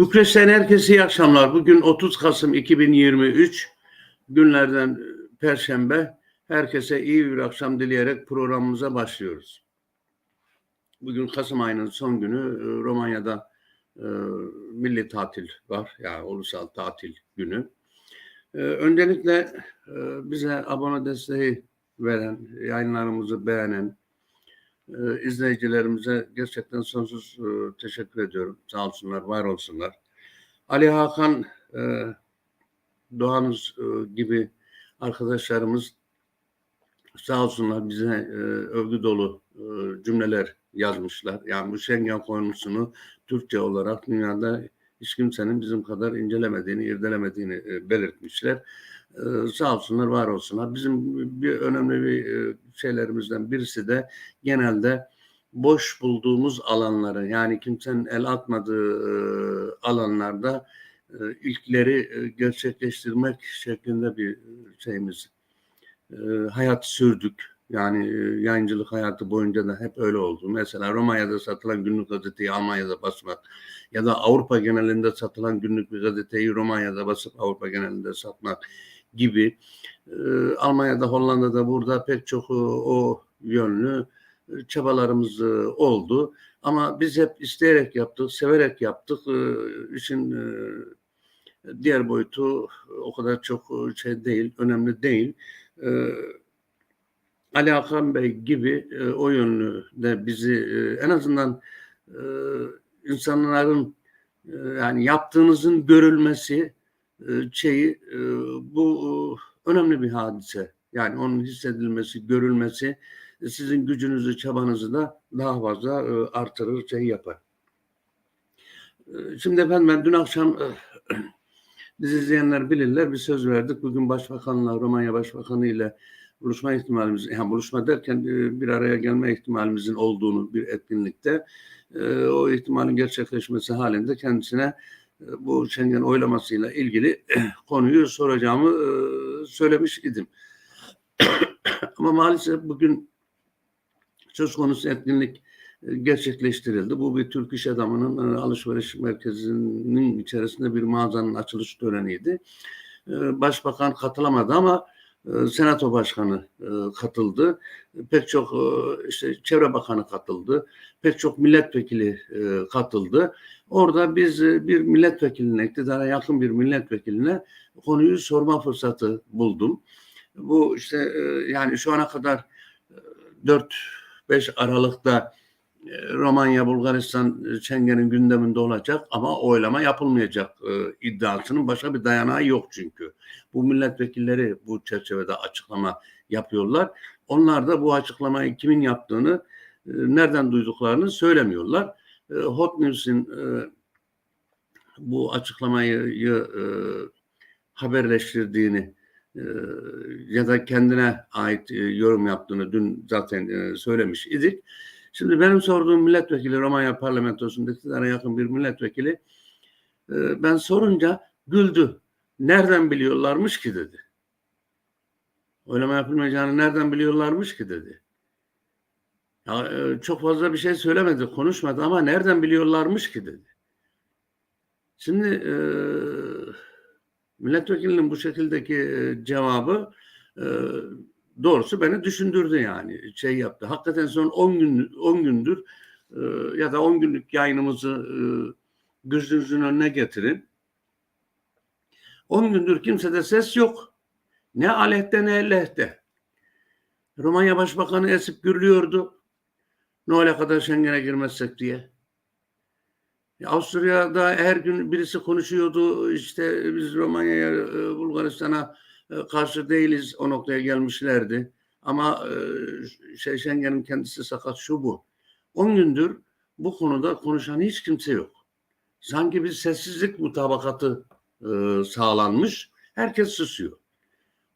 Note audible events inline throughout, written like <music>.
Bükreş'ten herkese iyi akşamlar. Bugün 30 Kasım 2023 günlerden e, Perşembe. Herkese iyi bir akşam dileyerek programımıza başlıyoruz. Bugün Kasım ayının son günü e, Romanya'da e, milli tatil var. Yani ulusal tatil günü. E, öncelikle e, bize abone desteği veren, yayınlarımızı beğenen, e, izleyicilerimize gerçekten sonsuz e, teşekkür ediyorum. Sağ olsunlar, var olsunlar. Ali Hakan e, Doğanız e, gibi arkadaşlarımız sağ olsunlar bize e, övgü dolu e, cümleler yazmışlar. Yani bu Schengen konusunu Türkçe olarak dünyada hiç kimsenin bizim kadar incelemediğini, irdelemediğini belirtmişler. E, sağ olsunlar, var olsunlar. Bizim bir önemli bir e, şeylerimizden birisi de genelde boş bulduğumuz alanları yani kimsenin el atmadığı e, alanlarda e, ilkleri gerçekleştirmek şeklinde bir şeyimiz hayat sürdük. Yani yayıncılık hayatı boyunca da hep öyle oldu. Mesela Romanya'da satılan günlük gazeteyi Almanya'da basmak ya da Avrupa genelinde satılan günlük bir gazeteyi Romanya'da basıp Avrupa genelinde satmak gibi e, Almanya'da, Hollanda'da burada pek çok o, o yönlü e, çabalarımız e, oldu. Ama biz hep isteyerek yaptık, severek yaptık. E, e, diğer boyutu o kadar çok e, şey değil, önemli değil. E, Ali Hakan Bey gibi e, o yönlü de bizi e, en azından e, insanların e, yani yaptığınızın görülmesi e, şeyi e, bu e, önemli bir hadise. Yani onun hissedilmesi, görülmesi e, sizin gücünüzü, çabanızı da daha fazla e, artırır, şey yapar. E, Şimdi efendim ben dün akşam e, <clears throat> bizi izleyenler bilirler bir söz verdik. Bugün Başbakanla, Romanya Başbakanı ile buluşma ihtimalimiz, yani buluşma derken e, bir araya gelme ihtimalimizin olduğunu bir etkinlikte e, o ihtimalin gerçekleşmesi halinde kendisine e, bu Schengen oylamasıyla ilgili <clears throat> konuyu soracağımı e, söylemiş idim. <clears throat> Ama maalesef bugün söz konusu etkinlik e, gerçekleştirildi. Bu bir Türk iş adamının e, alışveriş merkezinin içerisinde bir mağazanın açılış töreniydi. Başbakan katılamadı ama Senato Başkanı e, katıldı. Pek çok e, işte Çevre Bakanı katıldı. Pek çok milletvekili e, katıldı. Orada biz e, bir milletvekiline, iktidara yakın bir milletvekiline konuyu sorma fırsatı buldum. Bu işte e, yani şu ana kadar e, 4-5 Aralık'ta e, Romanya, Bulgaristan, e, Schengen'in gündeminde olacak ama oylama yapılmayacak e, iddiasının başka bir dayanağı yok çünkü. Bu milletvekilleri bu çerçevede açıklama yapıyorlar. Onlar da bu açıklamayı kimin yaptığını, e, nereden duyduklarını söylemiyorlar. E, Hot News'in e, bu açıklamayı e, haberleştirdiğini e, ya da kendine ait e, yorum yaptığını dün zaten e, söylemiş idik. Şimdi benim sorduğum milletvekili Romanya parlamentosunda iktidara yakın bir milletvekili e, ben sorunca güldü. Nereden biliyorlarmış ki dedi. Oylama yapılmayacağını nereden biliyorlarmış ki dedi. Ya, e, çok fazla bir şey söylemedi, konuşmadı ama nereden biliyorlarmış ki dedi. Şimdi e, milletvekilinin bu şekildeki e, cevabı e, doğrusu beni düşündürdü yani şey yaptı. Hakikaten son 10 gün 10 gündür e, ya da 10 günlük yayınımızı e, gözünüzün önüne getirin. 10 gündür kimsede ses yok. Ne aleyhte ne lehte. Romanya Başbakanı esip gürlüyordu. Ne ola kadar Schengen'e girmezsek diye. Avusturya'da her gün birisi konuşuyordu. İşte biz Romanya'ya, e, Bulgaristan'a karşı değiliz o noktaya gelmişlerdi. Ama e, şey Schengen'in kendisi sakat şu bu. 10 gündür bu konuda konuşan hiç kimse yok. Sanki bir sessizlik mutabakatı e, sağlanmış. Herkes susuyor.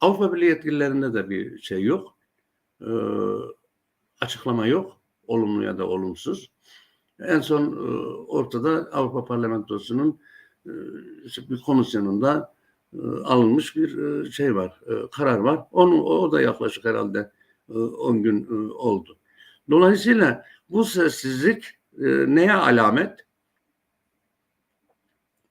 Avrupa Birliği yetkililerinde de bir şey yok. E, açıklama yok. Olumlu ya da olumsuz. En son e, ortada Avrupa Parlamentosu'nun e, bir komisyonunda e, alınmış bir e, şey var, e, karar var. Onu o da yaklaşık herhalde 10 gün oldu. Dolayısıyla bu sessizlik neye alamet?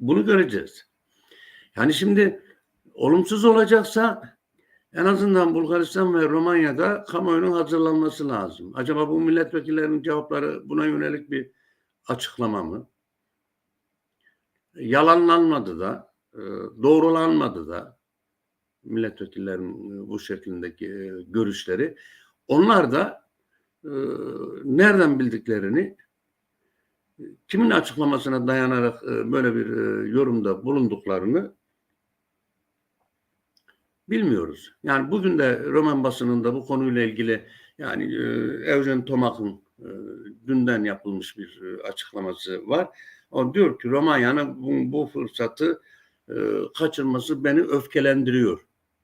Bunu göreceğiz. Yani şimdi olumsuz olacaksa en azından Bulgaristan ve Romanya'da kamuoyunun hazırlanması lazım. Acaba bu milletvekillerinin cevapları buna yönelik bir açıklama mı? Yalanlanmadı da, e, doğrulanmadı da milletvekillerinin bu şeklindeki e, görüşleri. Onlar da e, nereden bildiklerini kimin açıklamasına dayanarak böyle bir yorumda bulunduklarını bilmiyoruz. Yani bugün de Roman basınında bu konuyla ilgili yani e, Evgen Tomak'ın e, dünden yapılmış bir e, açıklaması var. O diyor ki Romanya'nın bu fırsatı e, kaçırması beni öfkelendiriyor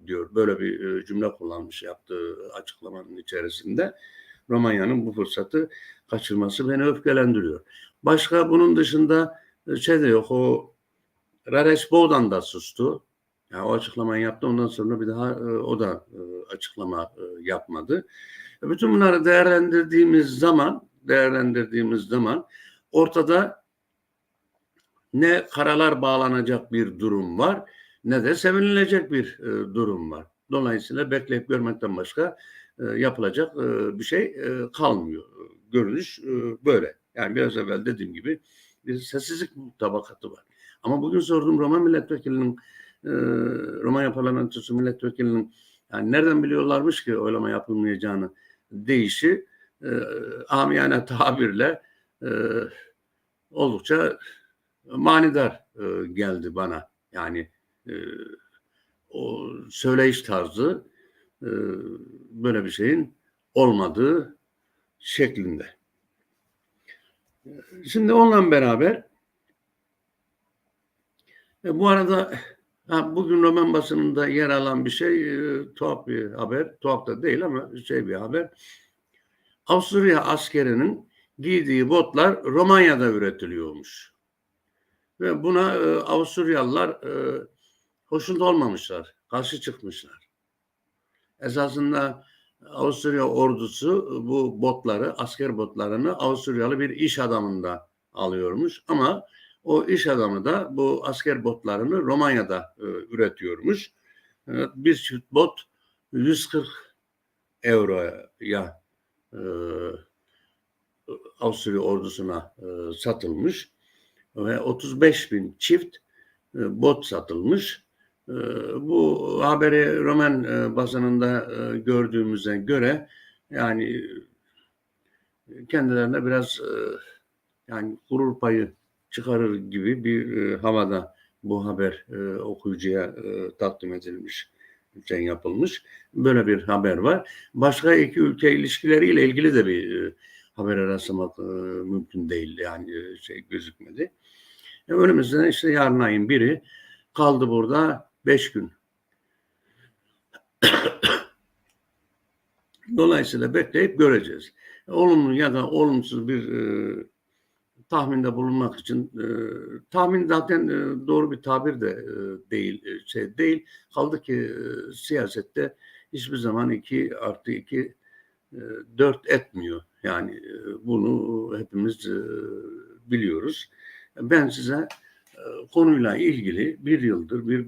diyor. Böyle bir e, cümle kullanmış yaptığı açıklamanın içerisinde. Romanya'nın bu fırsatı kaçırması beni öfkelendiriyor. Başka bunun dışında e, şey de yok. O Rares Boğdan da sustu. Yani o açıklamayı yaptı. Ondan sonra bir daha o da açıklama yapmadı. Bütün bunları değerlendirdiğimiz zaman değerlendirdiğimiz zaman ortada ne karalar bağlanacak bir durum var ne de sevinilecek bir e, durum var. Dolayısıyla bekleyip görmekten başka e, yapılacak e, bir şey e, kalmıyor. Görünüş e, böyle. Yani biraz evvel dediğim gibi bir sessizlik tabakatı var. Ama bugün sorduğum Roma milletvekilinin e, Romanya parlamentosu milletvekilinin yani nereden biliyorlarmış ki oylama yapılmayacağını deyişi e, amiyane tabirle e, oldukça manidar e, geldi bana. Yani e, o söyleyiş tarzı e, böyle bir şeyin olmadığı şeklinde. Şimdi onunla beraber e, bu arada ha, bugün Roman basınında yer alan bir şey e, tuhaf bir haber. Tuhaf da değil ama şey bir haber. Avusturya askerinin giydiği botlar Romanya'da üretiliyormuş. Ve buna e, Avusturyalılar e, hoşnut olmamışlar. Karşı çıkmışlar. Esasında Avusturya ordusu bu botları, asker botlarını Avusturyalı bir iş adamında alıyormuş. Ama o iş adamı da bu asker botlarını Romanya'da e, üretiyormuş. E, bir çift bot 140 euroya e, Avusturya ordusuna e, satılmış ve 35 bin çift e, bot satılmış. E, bu haberi Roman e, basınında gördüğümüze göre yani kendilerine biraz yani gurur payı çıkarır gibi bir havada bu haber okuyucuya takdim edilmiş şey yapılmış. Böyle bir haber var. Başka iki ülke ilişkileriyle ilgili de bir e, habere rastlamak e, mümkün değil. Yani e, şey gözükmedi. E, önümüzde işte yarın ayın biri kaldı burada beş gün. <coughs> Dolayısıyla bekleyip göreceğiz. Olumlu ya da olumsuz bir e, tahminde bulunmak için e, tahmin zaten e, doğru bir tabir de e, değil e, şey değil. Kaldı ki e, siyasette hiçbir zaman iki artı iki e, dört etmiyor. Yani e, bunu hepimiz e, biliyoruz. Ben size e, konuyla ilgili bir yıldır, bir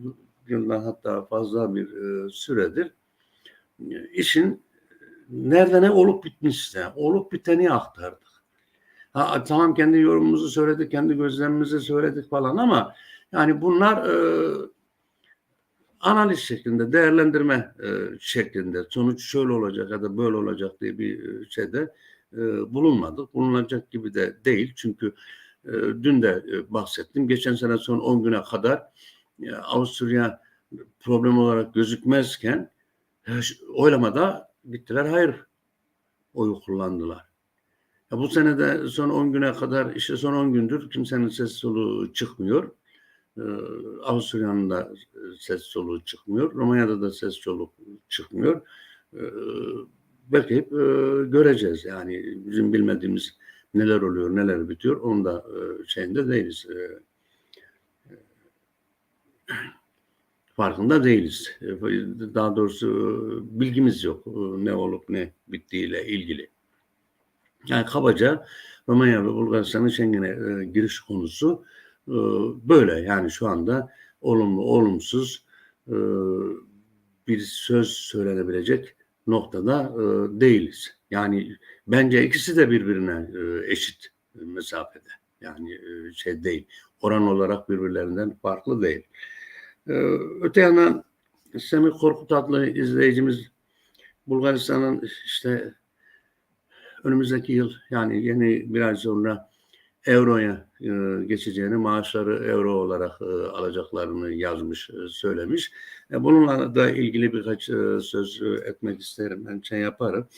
yıldan hatta fazla bir e, süredir e, işin nerede ne olup bitmişse, olup biteni aktardık. Ha, tamam kendi yorumumuzu söyledik, kendi gözlemimizi söyledik falan ama yani bunlar e, analiz şeklinde, değerlendirme e, şeklinde sonuç şöyle olacak ya da böyle olacak diye bir şeyde e, bulunmadık. Bulunacak gibi de değil çünkü e, dün de e, bahsettim. Geçen sene son 10 güne kadar e, Avusturya problem olarak gözükmezken oylamada gittiler hayır oyu kullandılar. Ya bu senede son 10 güne kadar işte son 10 gündür kimsenin ses soluğu çıkmıyor. Ee, Avusturya'nın da ses soluğu çıkmıyor. Romanya'da da ses soluğu çıkmıyor. Ee, bekleyip e, göreceğiz. Yani bizim bilmediğimiz neler oluyor, neler bitiyor. Onun da e, şeyinde değiliz. E, e farkında değiliz. E, daha doğrusu e, bilgimiz yok e, ne olup ne bittiğiyle ilgili. Yani kabaca Romanya ve Bulgaristan'ın Schengen'e e, giriş konusu e, böyle yani şu anda olumlu olumsuz e, bir söz söylenebilecek noktada e, değiliz. Yani bence ikisi de birbirine e, eşit mesafede. Yani e, şey değil. Oran olarak birbirlerinden farklı değil. E, öte yandan Semih Korkut adlı izleyicimiz Bulgaristan'ın işte önümüzdeki yıl yani yeni bir ay sonra euroya e, geçeceğini, maaşları euro olarak e, alacaklarını yazmış, e, söylemiş. E, bununla da ilgili birkaç e, söz e, etmek isterim. Ben şey yaparım.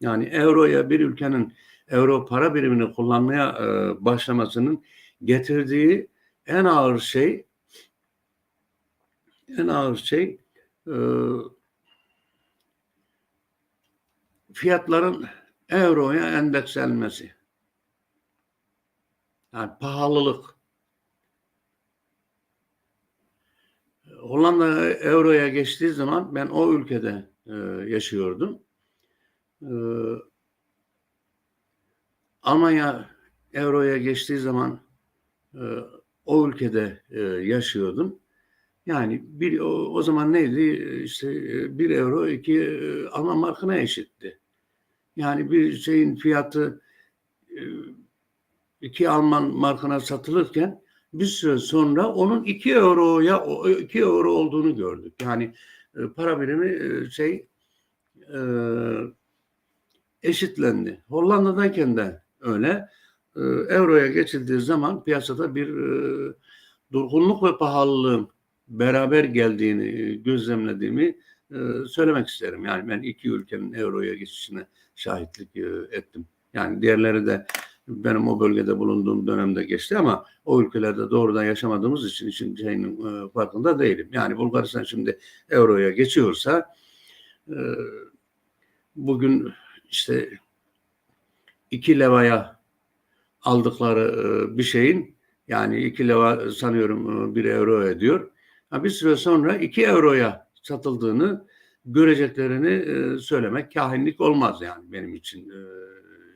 Yani euroya bir ülkenin euro para birimini kullanmaya e, başlamasının getirdiği en ağır şey en ağır şey e, fiyatların euroya endekslenmesi. Yani pahalılık. Hollanda euroya geçtiği zaman ben o ülkede e, yaşıyordum. E, Almanya euroya geçtiği zaman e, o ülkede e, yaşıyordum. Yani bir o, o zaman neydi? İşte e, bir euro iki e, Alman markına eşitti. Yani bir şeyin fiyatı 2 Alman markına satılırken bir süre sonra onun 2 euroya 2 euro olduğunu gördük. Yani e, para birimi e, şey e, eşitlendi. Hollanda'dayken de öyle. E, euroya geçildiği zaman piyasada bir e, durgunluk ve pahalılığın beraber geldiğini e, gözlemlediğimi e, söylemek isterim. Yani ben iki ülkenin euroya geçişine şahitlik e, ettim. Yani diğerleri de benim o bölgede bulunduğum dönemde geçti ama o ülkelerde doğrudan yaşamadığımız için için şeyinin e, farkında değilim. Yani Bulgaristan şimdi euroya geçiyorsa e, bugün işte iki levaya aldıkları e, bir şeyin yani iki leva sanıyorum bir euro ediyor. Ha, bir süre sonra iki euroya satıldığını göreceklerini söylemek kahinlik olmaz yani benim için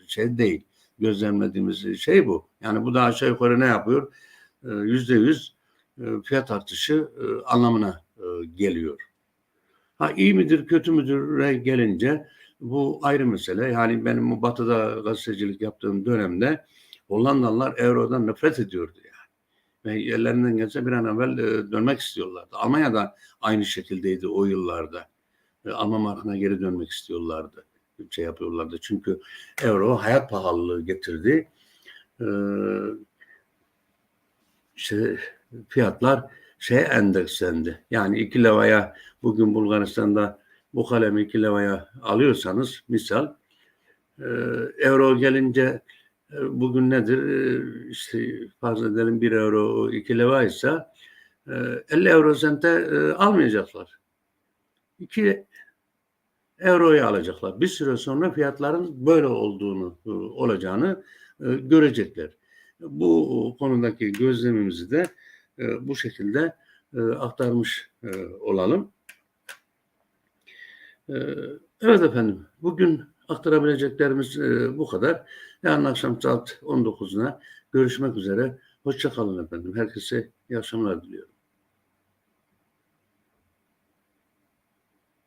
şey değil gözlemlediğimiz şey bu. Yani bu da aşağı yukarı ne yapıyor? Yüzde yüz fiyat artışı e, anlamına e, geliyor. Ha iyi midir kötü müdür gelince bu ayrı mesele. Yani benim bu batıda gazetecilik yaptığım dönemde Hollandalılar Euro'dan nefret ediyordu yani. Ve yerlerinden gelse bir an evvel e, dönmek istiyorlardı. Almanya'da aynı şekildeydi o yıllarda. Alman markına geri dönmek istiyorlardı şey yapıyorlardı. Çünkü euro hayat pahalılığı getirdi. Ee, işte fiyatlar şey endekslendi. Yani iki levaya bugün Bulgaristan'da bu kalemi iki levaya alıyorsanız misal e, euro gelince e, bugün nedir? E, işte farz edelim bir euro iki leva ise e, 50 euro sente e, almayacaklar. İki euroyu alacaklar. Bir süre sonra fiyatların böyle olduğunu e, olacağını e, görecekler. Bu konudaki gözlemimizi de e, bu şekilde aktarmış olalım. Evet efendim, bugün aktarabileceklerimiz bu kadar. Yarın akşam saat 19'una görüşmek üzere. Hoşçakalın efendim. Herkese iyi akşamlar diliyorum.